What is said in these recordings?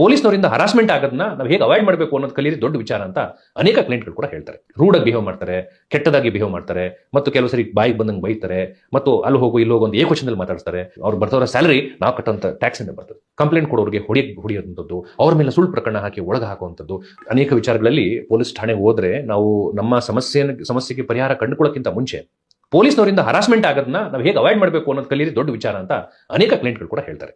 ಪೊಲೀಸ್ನವರಿಂದ harassment ಆಗೋದನ್ನ ನಾವು ಹೇಗೆ ಅವಾಯ್ಡ್ ಮಾಡಬೇಕು ಅನ್ನೋದು ಕಲಿಯಿರಿ ದೊಡ್ಡ ವಿಚಾರ ಅಂತ ಅನೇಕ ಕ್ಲೈಂಟ್ಗಳು ಕೂಡ ಹೇಳ್ತಾರೆ. ರೂಡಾಗಿ ಬಿಹೇವ್ ಮಾಡ್ತಾರೆ, ಕೆಟ್ಟದಾಗಿ ಬಿಹೇವ್ ಮಾಡ್ತಾರೆ, ಮತ್ತು ಕೆಲವು ಸರಿ ಬಾಯಿಗೆ ಬಂದಂಗೆ ಬೈತಾರೆ, ಮತ್ತು ಅಲ್ಲಿ ಹೋಗೋ, ಇಲ್ಲಿ ಹೋಗೋ ಒಂದು ಏಕವಚನದಲ್ಲಿ ಮಾತಾಡ್ತಾರೆ. ಅವ್ರು ಬರ್ತವರ ಸ್ಯಾಲರಿ ನಾವು ಕಟ್ಟುವಂತ ಟ್ಯಾಕ್ಸ್ ಇಂದ ಬರ್ತದೆ. ಕಂಪ್ಲೇಂಟ್ ಕೊಡೋರಿಗೆ ಹೊಡಿ ಹೊಡಿಯೋದಂಥದ್ದು ಅವ್ರ ಮೇಲೆ ಸುಳ್ಳು ಪ್ರಕರಣ ಹಾಕಿ ಒಳಗೆ ಹಾಕುವಂಥದ್ದು, ಅನೇಕ ವಿಚಾರಗಳಲ್ಲಿ ಪೊಲೀಸ್ ಠಾಣೆ ಹೋದ್ರೆ ನಾವು ನಮ್ಮ ಸಮಸ್ಯೆ ಸಮಸ್ಯೆಗೆ ಪರಿಹಾರ ಕಂಡುಕೊಳ್ಳೋಕ್ಕಿಂತ ಮುಂಚೆ ಪೊಲೀಸ್ನವರಿಂದ ಹರಾಸ್ಮೆಂಟ್ ಆಗೋದನ್ನ ನಾವು ಹೇಗೆ ಅವಾಯ್ಡ್ ಮಾಡಬೇಕು ಅನ್ನೋದು ಕಲಿಯಿರಿ ದೊಡ್ಡ ವಿಚಾರ ಅಂತ ಅನೇಕ ಕ್ಲೈಂಟ್ಗಳು ಕೂಡ ಹೇಳ್ತಾರೆ.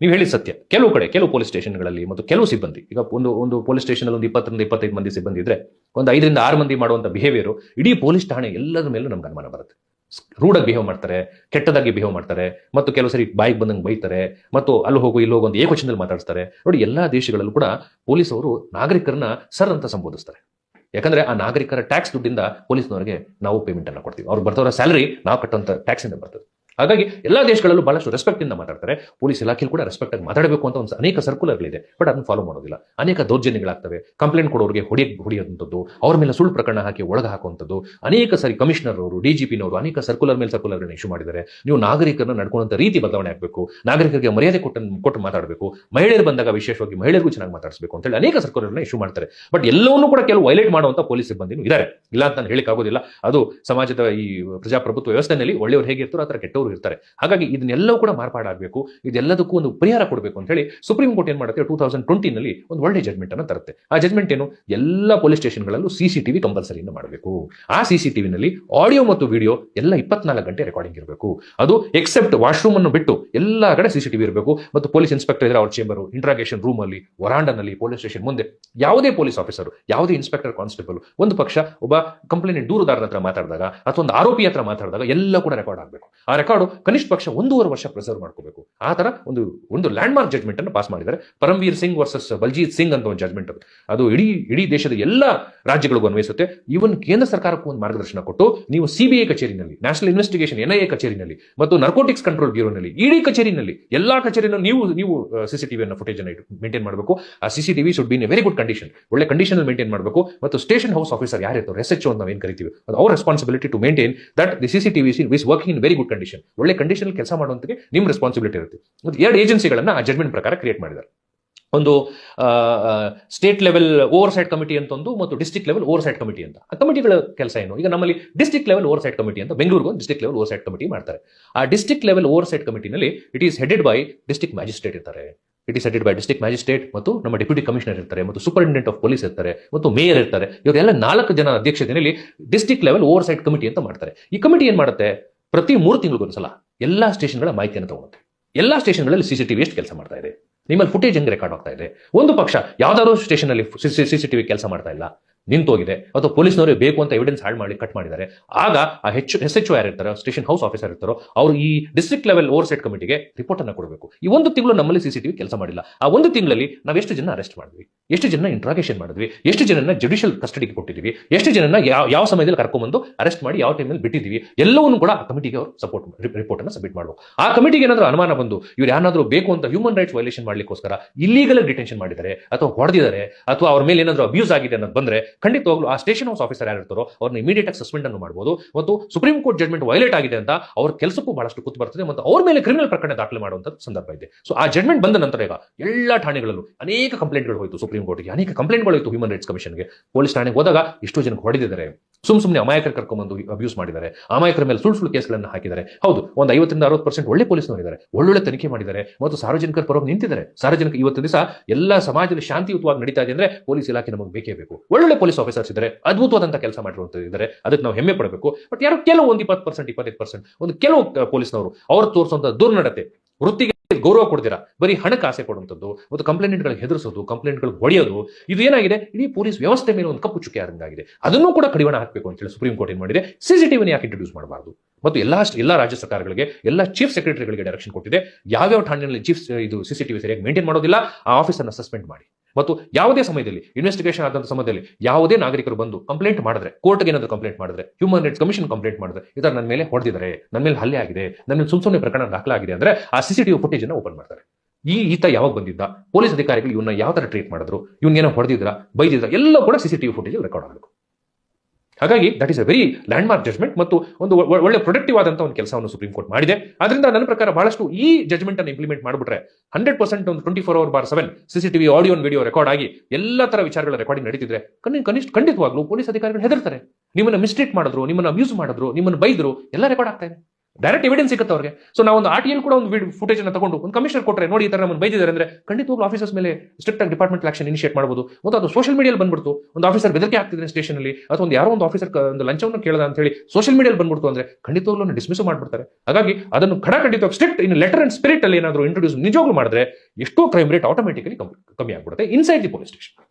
ನೀವು ಹೇಳಿ ಸತ್ಯ. ಕೆಲವು ಕಡೆ, ಕೆಲವು ಪೊಲೀಸ್ ಸ್ಟೇಷನ್ಗಳಲ್ಲಿ ಮತ್ತು ಕೆಲವು ಸಿಬ್ಬಂದಿ, ಈಗ ಒಂದು ಒಂದು ಪೊಲೀಸ್ ಸ್ಟೇಷನ್ ಒಂದು ಇಪ್ಪತ್ತರಿಂದ ಇಪ್ಪತ್ತೈದು ಮಂದಿ ಸಿಬ್ಬಂದಿ ಇದ್ರೆ, ಒಂದು ಐದರಿಂದ ಆರು ಮಂದಿ ಮಾಡುವಂತ ಬಿಹೇವಿಯರ್ ಇಡೀ ಪೊಲೀಸ್ ಠಾಣೆ ಎಲ್ಲರ ಮೇಲೂ ನಮ್ಗೆ ಅನುಮಾನ ಬರುತ್ತೆ. ರೂಡಾಗಿ ಬಿಹೇವ್ ಮಾಡ್ತಾರೆ, ಕೆಟ್ಟದಾಗಿ ಬಿಹೇವ್ ಮಾಡ್ತಾರೆ, ಮತ್ತು ಕೆಲವು ಸರಿ ಬಾಯಿಗೆ ಬಂದಂಗೆ ಬೈತಾರೆ, ಮತ್ತು ಅಲ್ಲಿ ಹೋಗು, ಇಲ್ಲಿ ಹೋಗು ಒಂದು ಏಕವಚನದಲ್ಲಿ ಮಾತಾಡ್ತಾರೆ ನೋಡಿ, ಎಲ್ಲಾ ದೇಶಗಳಲ್ಲೂ ಕೂಡ ಪೊಲೀಸವರು ನಾಗರಿಕರನ್ನ ಸರ್ ಅಂತ ಸಂಬೋಧಿಸ್ತಾರೆ. ಯಾಕಂದ್ರೆ ಆ ನಾಗರಿಕರ ಟ್ಯಾಕ್ಸ್ ದುಡ್ಡಿಂದ ಪೊಲೀಸ್ನವರಿಗೆ ನಾವು ಪೇಮೆಂಟ್ ಅನ್ನ ಕೊಡ್ತೀವಿ. ಅವ್ರು ಬರ್ತವರ ಸ್ಯಾಲರಿ ನಾವು ಕಟ್ಟುವಂಥ ಟ್ಯಾಕ್ಸ್ ಇಂದ ಬರ್ತದೆ. ಹಾಗಾಗಿ ಎಲ್ಲಾ ದೇಶಗಳಲ್ಲೂ ಬಹಳಷ್ಟು ರೆಸ್ಪೆಕ್ಟ್ ಇಂದ ಮಾತಾಡ್ತಾರೆ. ಪೊಲೀಸ್ ಇಲಾಖೆಯಲ್ಲಿ ಕೂಡ ರೆಸ್ಪೆಕ್ಟ್ ಆಗಿ ಮಾತಾಡಬೇಕು ಅಂತ ಒಂದು ಅನೇಕ ಸರ್ಕುಲರ್ಗಳಿದೆ ಬಟ್ ಅದನ್ನು ಫಾಲೋ ಮಾಡೋದಿಲ್ಲ. ಅನೇಕ ದೌರ್ಜನ್ಯಗಳಾಗ್ತವೆ. ಕಂಪ್ಲೇಂಟ್ ಕೊಡೋರಿಗೆ ಹೊಡಿ, ಹೊಡಿಯುವಂಥದ್ದು, ಅವ್ರ ಮೇಲೆ ಸುಳ್ಳು ಪ್ರಕರಣ ಹಾಕಿ ಒಳಗೆ ಹಾಕುವಂಥದ್ದು. ಅನೇಕ ಸಾರಿ ಕಮಿಷನರ್ ಅವರು ಡಿಜಿಪಿನವರು ಅನೇಕ ಸರ್ಕುಲರ್ ಮೇಲೆ ಸರ್ಕುಲರ್ಗಳನ್ನ ಇಶ್ಯೂ ಮಾಡಿದ್ದಾರೆ. ನೀವು ನಾಗರಿಕರನ್ನ ನಡ್ಕೊಳ್ಳುವಂತ ರೀತಿ ಬದಲಾವಣೆ ಆಗಬೇಕು. ನಾಗರಿಕರಿಗೆ ಮರ್ಯಾದೆ ಕೊಟ್ಟು ಕೊಟ್ಟು ಮಾತಾಡಬೇಕು. ಮಹಿಳೆಯರು ಬಂದಾಗ ವಿಶೇಷವಾಗಿ ಮಹಿಳೆಯರಿಗೂ ಚೆನ್ನಾಗಿ ಮಾತಾಡಿಸಬೇಕು ಅಂತ ಹೇಳಿ ಅನೇಕ ಸರ್ಕುಲರ್ಗಳನ್ನ ಇಶ್ಯೂ ಮಾಡ್ತಾರೆ. ಬಟ್ ಎಲ್ಲವನ್ನೂ ಕೂಡ ಕೆಲವು ವೈಲೇಟ್ ಮಾಡುವಂಥ ಪೊಲೀಸ್ ಸಿಬ್ಬಂದಿನೂ ಇದ್ದಾರೆ ಇಲ್ಲ ಅಂತ ನಾನು ಹೇಳಿಕ್ಕಾಗೋದಿಲ್ಲ ಅದು ಸಮಾಜದ ಈ ಪ್ರಜಾಪ್ರಭುತ್ವ ವ್ಯವಸ್ಥೆಯಲ್ಲಿ ಒಳ್ಳೆಯವರು ಹೇಗಿರ್ತಾರೋ ಆ ಥರ ಕೆಟ್ಟವರು ಇರ್ತಾರೆ. ಹಾಗಾಗಿ ಇದನ್ನೆಲ್ಲವೂ ಕೂಡ ಮಾರ್ಪಾಡಾಗಬೇಕು ಇದೆಲ್ಲದಕ್ಕೂ ಒಂದು ಪರಿಹಾರ ಕೊಡಬೇಕು ಅಂತ ಹೇಳಿ ಸುಪ್ರೀಂ ಕೋರ್ಟ್ ಏನು ಮಾಡುತ್ತೆ ಟೂ ತೌಸಂಡ್ ಟ್ವೆಂಟಿನಲ್ಲಿ ಒಂದು ಒಳ್ಳೆ ಜಜ್ಮೆಂಟ್ ಅನ್ನು ತರುತ್ತೆ. ಆ ಜಜ್ಮೆಂಟ್ ಏನು? ಎಲ್ಲ ಪೊಲೀಸ್ ಸ್ಟೇಷನ್ಗಳಲ್ಲೂ ಸಿಸಿಟಿವಿ ಕಂಪಲ್ಸರಿಯನ್ನು ಮಾಡಬೇಕು. ಆ ಸಿಸಿಟಿವಿನಲ್ಲಿ ಆಡಿಯೋ ಮತ್ತು ವಿಡಿಯೋ ಎಲ್ಲ ಇಪ್ಪತ್ನಾಲ್ಕು ಗಂಟೆ ರೆಕಾರ್ಡಿಂಗ್ ಇರಬೇಕು. ಅದು ಎಕ್ಸೆಪ್ಟ್ ವಾಶ್ರೂಮ್ ಅನ್ನು ಬಿಟ್ಟು ಎಲ್ಲ ಕಡೆ ಸಿ ಸಿಸಿಟಿವಿ ಇರಬೇಕು. ಮತ್ತು ಪೊಲೀಸ್ ಇನ್ಸ್ಪೆಕ್ಟರ್ ಇದ್ರೆ ಅವ್ರ ಚೇಂಬರ್ ಇಂಟ್ರಾಗೇಷನ್ ರೂಮ್ ಅಲ್ಲಿ ವರಾಂಡನಲ್ಲಿ ಪೊಲೀಸ್ ಸ್ಟೇಷನ್ ಮುಂದೆ ಯಾವುದೇ ಪೊಲೀಸ್ ಆಫೀಸರ್ ಯಾವುದೇ ಇನ್ಸ್ಪೆಕ್ಟರ್ ಕಾನ್ಸ್ಟೇಬಲ್ ಒಂದು ಪಕ್ಷ ಒಬ್ಬ ಕಂಪ್ಲೇಂಟ್ ದೂರುದಾರನ ಹತ್ರ ಮಾತಾಡಿದಾಗ ಅಥವಾ ಒಂದು ಆರೋಪಿ ಹತ್ರ ಮಾತಾಡಿದಾಗ ಎಲ್ಲ ಕೂಡ ರೆಕಾರ್ಡ್ ಆಗಬೇಕು. ಆ ರೆಕಾರ್ಡು ಕನಿಷ್ಠ ಪಕ್ಷ ಒಂದೂವರೆ ವರ್ಷ ಪ್ರಿಸರ್ವ್ ಮಾಡ್ಕೋಬೇಕು. ಆ ತರ ಒಂದು ಒಂದು ಲ್ಯಾಂಡ್ ಮಾರ್ಕ್ ಅನ್ನು ಪಾಸ್ ಮಾಡಿದ್ದಾರೆ. ಪರಮ್ವೀರ್ ಸಿಂಗ್ ವರ್ಸಸ್ ಬಲ್ಜೀತ್ ಸಿಂಗ್ ಅಂತ ಒಂದು ಜಜ್ಮೆಂಟ್ ಅದು. ಅದು ಇಡೀ ಇಡೀ ದೇಶದ ಎಲ್ಲ ರಾಜ್ಯಗಳಿಗೂ ಅನ್ವಯಿಸುತ್ತೆ. ಈವನ್ ಕೇಂದ್ರ ಸರ್ಕಾರಕ್ಕೂ ಒಂದು ಮಾರ್ಗದರ್ಶನ ಕೊಟ್ಟು, ನೀವು ಸಿಬಿಐ ಕಚೇರಿನಲ್ಲಿ ನ್ಯಾಷನಲ್ ಇನ್ವೆಸ್ಟಿಗೇಷನ್ ಎನ್ಐಎ ಕಚೇರಿನಲ್ಲಿ ಮತ್ತು ನರ್ಕೋಟಿಕ್ಸ್ ಕಂಟ್ರೋಲ್ ಬ್ಯೂರೋನಲ್ಲಿ ಇಡೀ ಕಚೇರಿನಲ್ಲಿ, ಎಲ್ಲಾ ಕಚೇರಿನಲ್ಲಿ ನೀವು ನೀವು ಸಿಸಿಟಿವಿಯನ್ನು ಫುಟೇಜ್ ಅನ್ನು ಮೇಂಟೈನ್ ಮಾಡಬೇಕು. ಆ CCTV should be in very good condition ಒಳ್ಳೆ ಕಂಡೀಷನ್ ಮೇಂಟೈನ್ ಮಾಡಬೇಕು. ಮತ್ತು ಸ್ಟೇಷನ್ ಹೌಸ್ ಆಫೀಸರ್ ಯಾರಿರ್ತಾರೆ ಎಸ್ ಎಚ್ ನಾವು ಏನು ಕರಿತೀವಿ? ಅದು ಅವ್ರ responsibility to maintain that the CCTV is working in very good condition ಒಳ್ಳೆ ಕಂಡೀಷನ್ ಕೆಲಸ ಮಾಡುವಂತಕ್ಕೆ ನಿಮ್ಮ ರೆಸ್ಪಾನ್ಸಿಬಿಲಿಟಿ ಇರುತ್ತೆ. ಮತ್ತು ಎರಡು ಏಜೆನ್ಸಿಗಳನ್ನ ಆ ಜಡ್ಮೆಂಟ್ ಪ್ರಕಾರ ಕ್ರಿಯೇಟ್ ಮಾಡಿದ್ದಾರೆ. ಒಂದು state level oversight committee ಅಂತ ಒಂದು ಮತ್ತು district level oversight committee ಅಂತ. ಆ ಕಮಿಟಿಗಳ ಕೆಲಸ ಏನು? ಈಗ ನಮ್ಮಲ್ಲಿ district level oversight committee ಅಂತ ಬೆಂಗಳೂರಿಗೆ ಒಂದು district level oversight committee ಮಾಡ್ತಾರೆ. ಆ district level oversight ಕಮಿಟಿನಲ್ಲಿ it is headed by district magistrate ಇರ್ತಾರೆ. It is headed by district magistrate ಮತ್ತು ನಮ್ಮ ಡೆಪ್ಯೂಟಿ ಕಮಿಷನರ್ ಇರ್ತಾರೆ ಮತ್ತು ಸೂಪರಿಂಟೆಂಡೆಂಟ್ ಆಫ್ ಪೊಲೀಸ್ ಇರ್ತಾರೆ ಮತ್ತು ಮೇಯರ್ ಇರ್ತಾರೆ. ಇವರೆಲ್ಲ ನಾಲ್ಕು ಜನ ಅಧ್ಯಕ್ಷತೆಯಲ್ಲಿ district level oversight committee ಅಂತ ಮಾಡ್ತಾರೆ. ಈ ಕಮಿಟಿ ಏನ್ ಮಾಡುತ್ತೆ? ಪ್ರತಿ ಮೂರು ತಿಂಗಳಿಗೊಂದ್ಸಲ ಎಲ್ಲ ಸ್ಟೇಷನ್ಗಳ ಮಾಹಿತಿಯನ್ನು ತಗೊಳುತ್ತೆ ಎಲ್ಲ ಸ್ಟೇಷನ್ಗಳಲ್ಲಿ ಸಿಸಿಟಿವಿ ಎಷ್ಟು ಕೆಲಸ ಮಾಡ್ತಾ ಇದೆ ನಿಮ್ಮಲ್ಲಿ ಫುಟೇಜ್ ಹೆಂಗೆ ರೆಕಾರ್ಡ್ ಆಗ್ತಾ ಇದೆ ಒಂದು ಪಕ್ಷ ಯಾವ್ದಾದ್ರು ಸ್ಟೇಷನ್ ಅಲ್ಲಿ ಸಿಸಿಟಿವಿ ಕೆಲಸ ಮಾಡ್ತಾ ಇಲ್ಲ ನಿಂತೋಗಿದೆ. ಅಥವಾ ಪೊಲೀಸ್ನವರು ಬೇಕು ಅಂತ ಎವಿಡೆನ್ಸ್ ಹಾಳು ಮಾಡಿ ಕಟ್ ಮಾಡಿದ್ದಾರೆ. ಆಗ ಆ ಹೆಚ್ಚು ಎಸ್ ಎಚ್ ಯಾರು ಇರ್ತಾರೋ ಸ್ಟೇಷನ್ ಹೌಸ್ ಆಫೀಸರ್ ಇರ್ತಾರೋ, ಅವರು ಈ ಡಿಸ್ಟ್ರಿಕ್ಟ್ ಲೆವೆಲ್ ಓವರ್ ಸೈಟ್ ಕಮಿಟಿಗೆ ರಿಪೋರ್ಟ್ ಅನ್ನು ಕೊಡಬೇಕು. ಈ ಒಂದು ತಿಂಗಳು ನಮ್ಮಲ್ಲಿ ಸಿಸಿಟಿವಿ ಕೆಲಸ ಮಾಡಿಲ್ಲ. ಆ ಒಂದು ತಿಂಗಳಲ್ಲಿ ನಾವು ಎಷ್ಟು ಜನ ಅರೆಸ್ಟ್ ಮಾಡಿದ್ವಿ? ಎಷ್ಟು ಜನ ಇಂಟ್ರಾಗೇಷನ್ ಮಾಡಿದ್ವಿ? ಎಷ್ಟು ಜನನ ಜುಡಿಷಿಯಲ್ ಕಸ್ಟಡಿಗೆ ಕೊಟ್ಟಿದ್ವಿ ಎಷ್ಟು ಜನನ ಯಾವ ಸಮಯದಲ್ಲಿ ಕರ್ಕೊಂಡ್ಬಂದು ಅರೆಸ್ಟ್ ಮಾಡಿ, ಯಾವ ಟೈಮಲ್ಲಿ ಬಿಟ್ಟಿದ್ವಿ ಎಲ್ಲವನ್ನೂ ಕೂಡ ಆ ಕಮಿಟಿಗೆ ಅವರು ಸಪೋರ್ಟ್ ರಿಪೋರ್ಟ್ ಅನ್ನು ಸಬ್ಮಿಟ್ ಮಾಡಬೇಕು. ಆ ಕಮಿಟಿಗೆ ಏನಾದರೂ ಅನುಮಾನ ಬಂದು ಇವ್ರು ಯಾರಾದ್ರೂ ಬೇಕು ಅಂತ ಹ್ಯೂಮನ್ ರೈಟ್ಸ್ ವೈಲೇಷನ್ ಮಾಡಲಿಕ್ಕೋಸ್ಕರ ಇಲ್ಲಿಗಲ್ ಡಿಟೆನ್ಷನ್ ಮಾಡಿದ್ದಾರೆ, ಅಥವಾ ಹೊಡೆದಿದ್ದಾರೆ, ಅಥವಾ ಅವ್ರ ಮೇಲೆ ಏನಾದರೂ ಅಬ್ಯೂಸ್ ಆಗಿದೆ ಅನ್ನೋದು ಬಂದ್ರೆ ಖಂಡಿತವಾಗ್ಲೂ ಆ ಸ್ಟೇಷನ್ ಹೌಸ್ ಆಫೀಸರ್ ಯಾರು ಇರ್ತಾರೋ ಅವ್ರನ್ನ ಇಮಿಡಿಯೇಟ್ ಆಗಿ ಸಸ್ಪೆಂಡ್ ಅನ್ನು ಮಾಡಬಹುದು ಮತ್ತು ಸುಪ್ರೀಂ ಕೋರ್ಟ್ ಜಡ್ಮೆಂಟ್ ವೈಲೇಟ್ ಆಗಿದೆ ಅಂತ ಅವ್ರ ಕೆಲಸಕ್ಕೂ ಬಹಳಷ್ಟು ಕುತ್ತು ಬರ್ತದೆ ಮತ್ತು ಅವ್ರ ಮೇಲೆ ಕ್ರಿಮಿನಲ್ ಪ್ರಕರಣ ದಾಖಲೆ ಮಾಡುವಂತ ಸಂದರ್ಭ ಇದೆ. ಸೊ ಆ ಜಡ್ಮೆಂಟ್ ಬಂದ ನಂತರ ಈಗ ಎಲ್ಲ ಠಾಣೆಗಳಲ್ಲೂ ಅನೇಕ ಕಂಪ್ಲೇಂಟ್ಗಳು ಹೋಯಿತು ಸುಪ್ರೀಂ ಕೋರ್ಟ್ಗೆ ಅನೇಕ ಕಂಪ್ಲೇಂಟ್ಗಳು ಹೋಯಿತು ಹ್ಯೂಮನ್ ರೈಟ್ಸ್ ಕಮಿಷನ್ಗೆ ಪೊಲೀಸ್ ಠಾಣೆಗೆ ಹೋದಾಗ ಇಷ್ಟು ಜನಕ್ಕೆ ಹೊಡೆದಿದ್ದಾರೆ. ಸುಮ್ ಸುಮ್ಮನೆ ಕರ್ಕೊಂಡು ಕರ್ಕೊಂಡ್ಬಂದು ಅಬ್ಯೂಸ್ ಮಾಡಿದ್ದಾರೆ. ಅಮಾಯಕರ ಮೇಲೆ ಸುಳ್ಳು ಸುಳ್ಳು ಕೇಸ್ಗಳನ್ನು ಹಾಕಿದ್ದಾರೆ. ಹೌದು, ಒಂದು ಐವತ್ತರಿಂದ ಅರವತ್ತು ಪರ್ಸೆಂಟ್ ಒಳ್ಳೆ ಪೊಲೀಸ್ನವರಿದ್ದಾರೆ ಒಳ್ಳೊಳ್ಳೆ ತನಿಖೆ ಮಾಡಿದ್ದಾರೆ. ಮತ್ತು ಸಾರ್ವಜನಿಕರ ಪರವಾಗಿ ನಿಂತಿದ್ದಾರೆ. ಸಾರ್ವಜನಿಕ ಇವತ್ತು ದಿವಸ ಎಲ್ಲ ಸಮಾಜದಲ್ಲಿ ಶಾಂತಿಯುತವಾಗಿ ನಡೀತಾ ಇದೆ ಅಂದ್ರೆ ಪೊಲೀಸ್ ಇಲಾಖೆ ನಮಗೆ ಬೇಕೇ ಬೇಕು. ಒಳ್ಳೊಳ್ಳೆ ಪೊಲೀಸ್ ಆಫೀಸರ್ಸ್ ಇದ್ದಾರೆ. ಅದ್ಭುತವಾದಂತಹ ಕೆಲಸ ಮಾಡಿರುವಂತಿದ್ದಾರೆ ಅದಕ್ಕೆ ನಾವು ಹೆಮ್ಮೆ ಪಡಬೇಕು. ಬಟ್ ಯಾರು ಕೆಲವು ಒಂದು ಇಪ್ಪತ್ತು ಪರ್ಸೆಂಟ್ ಇಪ್ಪತ್ತೈದು ಪರ್ಸೆಂಟ್ ಒಂದು ಕೆಲವು ಪೊಲೀಸ್ನವರು ಅವ್ರು ತೋರಿಸುವಂತಹ ದುರ್ನಡತೆ, ವೃತ್ತಿಗೆ ಗೌರವ ಕೊಡ್ತೀರಾ? ಬರೀ ಹಣಕ್ಕೆ ಆಸೆ ಕೊಡುವಂಥದ್ದು, ಮತ್ತು ಕಂಪ್ಲೇಂಟ್ಗಳಿಗೆ ಹೆದರಿಸೋದು ಕಂಪ್ಲೇಂಟ್ಗಳು ಹೊಡೆಯೋದು, ಇದು ಏನಾಗಿದೆ? ಇಡೀ ಪೊಲೀಸ್ ವ್ಯವಸ್ಥೆ ಮೇಲೆ ಒಂದು ಕಪ್ಪು ಚುಕ್ಕೆ ಆದಂಗಾಗಿದೆ. ಅದನ್ನು ಕೂಡ ಕಡಿವಾಣ ಹಾಕಬೇಕು ಅಂತ ಹೇಳಿ ಸುಪ್ರೀಂ ಕೋರ್ಟ್ ಏನು ಮಾಡಿದೆ? ಸಿಸಿಟಿವಿನ ಯಾಕೆ ಇಂಟ್ರೊಡ್ಯೂಸ್ ಮಾಡಬಾರ್ದು? ಮತ್ತು ಎಲ್ಲಾ ಎಲ್ಲ ರಾಜ್ಯ ಸರ್ಕಾರಗಳಿಗೆ, ಎಲ್ಲ ಚೀಫ್ ಸೆಕ್ರೆಟರಿಗಳಿಗೆ ಡೈರೆಕ್ಷನ್ ಕೊಟ್ಟಿದೆ. ಯಾವ್ಯಾವ ಠಾಣೆಯಲ್ಲಿ ಚೀಫ್ ಇದು ಸಿಸಿಟಿವಿ ಸರಿಯಾಗಿ ಮೇಂಟೈನ್ ಮಾಡೋದಿಲ್ಲ, ಆ ಆಫೀಸರ್ನ ಸಸ್ಪೆಂಡ್ ಮಾಡಿ. ಮತ್ತು ಯಾವುದೇ ಸಮಯದಲ್ಲಿ ಇನ್ವೆಸ್ಟಿಗೇಷನ್ ಆದಂತ ಸಮಯದಲ್ಲಿ ಯಾವುದೇ ನಾಗರಿಕರು ಬಂದು ಕಂಪ್ಲೇಂಟ್ ಮಾಡಿದ್ರೆ ಕೋರ್ಟ್ಗೆ ಏನಾದರೂ ಕಂಪ್ಲೇಂಟ್ ಮಾಡಿದ್ರೆ ಹ್ಯೂಮನ್ ರೈಟ್ಸ್ ಕಮಿಷನ್ ಕಂಪ್ಲೇಂಟ್ ಮಾಡಿದ್ರೆ, ಇದರ ನನ್ನ ಮೇಲೆ ಹೊಡೆದಿದ್ದಾರೆ ನನ್ನ ಮೇಲೆ ಹಲ್ಲೆ ಆಗಿದೆ ನನ್ನ ಮೇಲೆ ಸುಮ್ ಸುಮ್ಮನೆ ಪ್ರಕರಣ ದಾಖಲಾಗಿದೆ ಅಂದ್ರೆ ಆ ಸಿಸಿಟಿವಿ ಫುಟೇಜ್ ಅನ್ನ ಓಪನ್ ಮಾಡ್ತಾರೆ. ಈ ಈತ ಯಾವಾಗ ಬಂದಿದ್ದ, ಪೊಲೀಸ್ ಅಧಿಕಾರಿಗಳು ಇವನ್ನ ಯಾವ ತರ ಟ್ರೀಟ್ ಮಾಡಿದ್ರು ಇವನ್ನೇನೋ ಹೊಡೆದಿದ್ರ, ಬೈದಿದ್ರ, ಎಲ್ಲ ಕೂಡ ಸಿಸಿಟಿವಿ ಫುಟೇಜ್ ರೆಕಾರ್ಡ್ ಆಗಬೇಕು. ಹಾಗಾಗಿ that is a very landmark judgment ಮತ್ತು ಒಂದು ಒಳ್ಳೆ ಪ್ರೊಡಕ್ಟಿವ್ ಆದಂತಹ ಒಂದು ಕೆಲಸವನ್ನು ಸುಪ್ರೀಂ ಕೋರ್ಟ್ ಮಾಡಿದೆ. ಅದರಿಂದ ನನ್ನ ಪ್ರಕಾರ ಬಹಳಷ್ಟು ಈ ಜಜ್ಮೆಂಟ್ ಅನ್ನು ಇಂಪ್ಲಿಮೆಂಟ್ ಮಾಡಿಬಿಟ್ರೆ ಹಂಡ್ರೆಡ್ ಪರ್ಸೆಂಟ್ ಒಂದು twenty four hour by seven CCTV audio video record ಆಗಿ ಎಲ್ಲ ತರ ವಿಚಾರಗಳ ರೆಕಾರ್ಡಿಂಗ್ ನಡೀತಿದ್ರೆ ಕನಿ, ಕನಿಷ್ಠ ಖಂಡಿತವಾಗ್ಲೂ ಪೊಲೀಸ್ ಅಧಿಕಾರಿಗಳು ಹೆದರ್ತಾರೆ. ನಿಮ್ಮನ್ನ ಮಿಸ್ಟ್ರೀಟ್ ಮಾಡಿದ್ರು, ನಿಮ್ಮನ್ನ ಅಬ್ಯೂಸ್ ಮಾಡಿದ್ರು, ನಿಮ್ಮನ್ನ ಬೈದ್ರು, ಎಲ್ಲ ರೆಕಾರ್ಡ್ ಆಗ್ತಾ ಇದೆ. ಡೈರೆಕ್ಟ್ ಎವಿಡೆನ್ಸ್ ಸಿಗುತ್ತೆ ಅವ್ರಿಗೆ. ಸೊ ನಾವು ಒಂದು ಆರ್ ಕೂಡ ಒಂದು ಫುಟೇಜ್ ಅನ್ನು ತಗೊಂಡು, ಒಂದು ಕಮಿಷನರ್ ಕೊಟ್ಟರೆ ನೋಡಿ ಈ ತರ ನಮ್ಮನ್ನು ಬೈದಿದ್ದಾರೆ ಅಂದ್ರೆ ಖಂಡಿತವಾಗ್ಲೂ ಆಫೀಸರ್ಸ್ ಮೇಲೆ ಸ್ಟ್ರಿಕ್ಟ್ ಆಗಿ ಡಿಪಾರ್ಟ್ಮೆಂಟ್ ಆಕ್ಷನ್ ಇನಿಷಿಯೇಟ್ ಮಾಡಬಹುದು ಮತ್ತು ಅದು ಸೋಷಿಯಲ್ ಮೀಡಿಯಲ್ಲಿ ಬಂದ್ಬಿಡ್ತು. ಒಂದು ಆಫೀಸರ್ ಬೆದರಿಕೆ ಆಗ್ತಿದ್ರೆ ಸ್ಟೇಷನ್ ಅಲ್ಲಿ, ಅಥವಾ ಒಂದು ಯಾರೋ ಒಂದು ಆಫೀಸರ್ ಒಂದು ಲಂಚವನ್ನು ಕೇಳದ ಅಂತ ಹೇಳಿ ಸೋಷಿಯಲ್ ಮೀಡಿಯಲ್ಲಿ ಬಂದ್ಬಿಡ್ತು ಅಂದ್ರೆ ಖಂಡಿತವಾಗ್ಲೂ ಡಿಸ್ಮಿಸ್ ಮಾಡ್ಬಿಡ್ತಾರೆ. ಹಾಗಾಗಿ ಅದನ್ನು ಖಡ ಖಂಡಿತವಾಗಿ strict in letter and spirit ಅಲ್ಲಿ ಏನಾದರೂ ಇಂಟ್ರೊಡ್ಯೂಸ್ ನಿಜವಾಗ್ಲೂ ಮಾಡಿದ್ರೆ ಎಷ್ಟೋ ಕ್ರೈಮ್ ರೇಟ್ ಆಟೋಮೆಟಿಕಲಿ ಕಮ್ಮಿ ಆಗ್ಬಿಡುತ್ತೆ ಇನ್ಸೈಡ್ ದಿ ಪೊಲೀಸ್ ಸ್ಟೇಷನ್